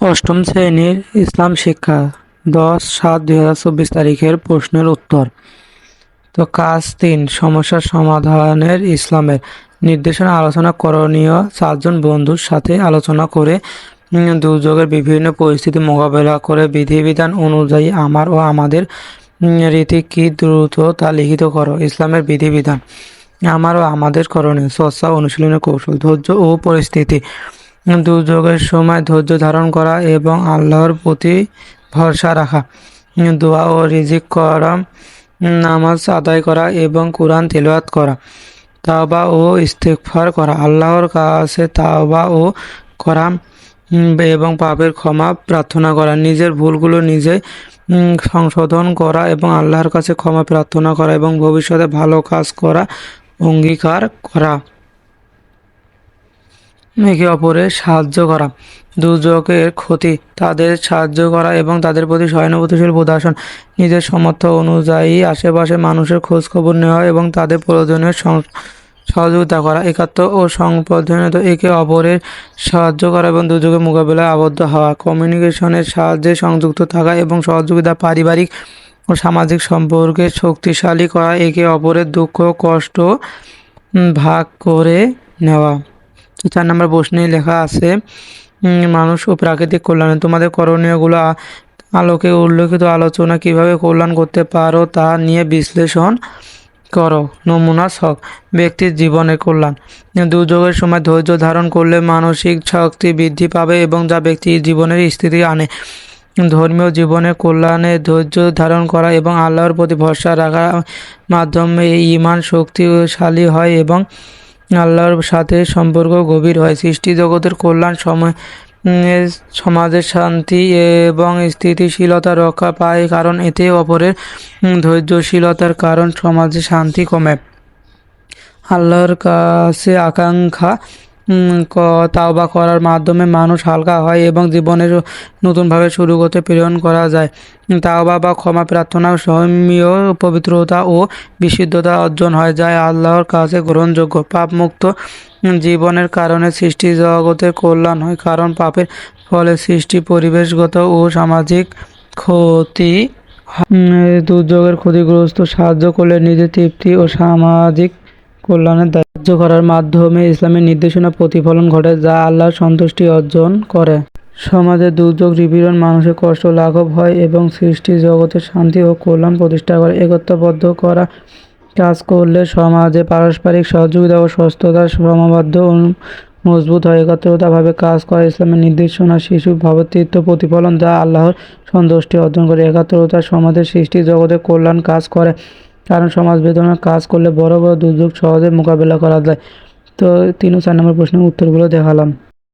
অষ্টম শ্রেণির ইসলাম শিক্ষা, দশ সাত দুই হাজার চব্বিশ তারিখের প্রশ্নের উত্তর। তো কাজ তিন, সমস্যার সমাধানের ইসলামের নির্দেশনা আলোচনা করণীয় চারজন বন্ধুর সাথে আলোচনা করে দুর্যোগের বিভিন্ন পরিস্থিতি মোকাবেলা করে বিধিবিধান অনুযায়ী আমার ও আমাদের রীতি কি দ্রুত তা লিখিত করো। ইসলামের বিধিবিধান আমার ও আমাদের করণীয়, চর্চা, অনুশীলনের কৌশল, ধৈর্য ও পরিস্থিতি। দুর্যোগের সময় ধৈর্য ধারণ করা এবং আল্লাহর প্রতি ভরসা রাখা। দোয়া ও রিজিক করা, নামাজ আদায় করা এবং কোরআন তেলাওয়াত করা, তাওবা ও ইস্তেগফার করা, আল্লাহর কাছে তাওবা ও করা এবং পাপের ক্ষমা প্রার্থনা করা, নিজের ভুলগুলো নিজে সংশোধন করা এবং আল্লাহর কাছে ক্ষমা প্রার্থনা করা এবং ভবিষ্যতে ভালো কাজ করা, অঙ্গীকার করা। একে অপরের সাহায্য করা। দুর্যোগের ক্ষতি, তাদের সাহায্য করা এবং তাদের প্রতি সহানুভূতিশীল প্রদর্শন নিজের সামর্থ্য অনুযায়ী আশেপাশে মানুষের খোঁজ খবর নেওয়া এবং তাদের প্রয়োজনীয় সং- সহযোগিতা করা। একাত্ম ও সংবদ্ধনত একে অপরের সাহায্য করা এবং দুর্যোগের মোকাবিলায় আবদ্ধ হওয়া। কমিউনিকেশনের সাহায্যে সংযুক্ত থাকা এবং সহযোগিতা পারিবারিক ও সামাজিক সম্পর্কে শক্তিশালী করা একে অপরের দুঃখ, কষ্ট ভাগ করে নেওয়া। তো চার নম্বর প্রশ্নে লেখা আছে মানুষ ও প্রাকৃতিক কল্যাণে। তোমাদের করণীয়গুলো আলোকে উল্লেখিত আলোচনা কীভাবে কল্যাণ করতে পারো তা নিয়ে বিশ্লেষণ করো। নমুনা ছক, ব্যক্তির জীবনের কল্যাণ। দুর্যোগের সময় ধৈর্য ধারণ করলে মানসিক শক্তি বৃদ্ধি পাবে এবং যা ব্যক্তির জীবনের স্থিতি আনে। ধর্মীয় জীবনের কল্যাণে ধৈর্য ধারণ করা এবং আল্লাহর প্রতি ভরসা রাখার মাধ্যমে ইমান শক্তিশালী হয় এবং আল্লাহর সাথে সম্পর্ক গভীর হয়। সৃষ্টি জগতের কল্যাণ সময় সমাজের শান্তি এবং স্থিতিশীলতা রক্ষা পায়, কারণ এতে অপরের ধৈর্যশীলতার কারণ সমাজে শান্তি কমে। আল্লাহর কাছে আকাঙ্ক্ষা তাওবা করার মাধ্যমে মানুষ হালকা হয় এবং জীবনের নতুনভাবে শুরু করতে প্রেরণ করা যায়। তাওবা বা ক্ষমা প্রার্থনা ধর্মীয় পবিত্রতা ও বিশুদ্ধতা অর্জন হয়, যা আল্লাহর কাছে গ্রহণযোগ্য। পাপমুক্ত জীবনের কারণে সৃষ্টি জগতের কল্যাণ হয়, কারণ পাপের ফলে সৃষ্টি পরিবেশগত ও সামাজিক ক্ষতি দুর্যোগের ক্ষতিগ্রস্ত সাহায্য করলে নিজের তৃপ্তি ও সামাজিক কল্যাণের দাহ্য করার মাধ্যমে ইসলামের নির্দেশনা প্রতিফলন ঘটে, যা আল্লাহর সন্তুষ্টি অর্জন করে। সমাজে দুর্যোগ, নিপীড়ন, মানুষের কষ্ট লাঘব হয় এবং সৃষ্টি জগতে শান্তি ও কল্যাণ প্রতিষ্ঠা করে। একত্রবদ্ধ করা কাজ করলে সমাজে পারস্পরিক সহযোগিতা ও সুস্থতা সমাবদ্ধ মজবুত হয়। একত্রিতভাবে কাজ করা ইসলামের নির্দেশনা শিশু ভাবতৃত্ব প্রতিফলন, যা আল্লাহর সন্তুষ্টি অর্জন করে। একাত্রতা সমাজের সৃষ্টি জগতে কল্যাণ কাজ করে। কারণ সমাজ বেদনা কাজ করলে বড় বড় দুর্যোগ সহজে মোকাবেলা করা যায়। তো তিন ও চার নম্বর প্রশ্নের উত্তরগুলো দেখালাম।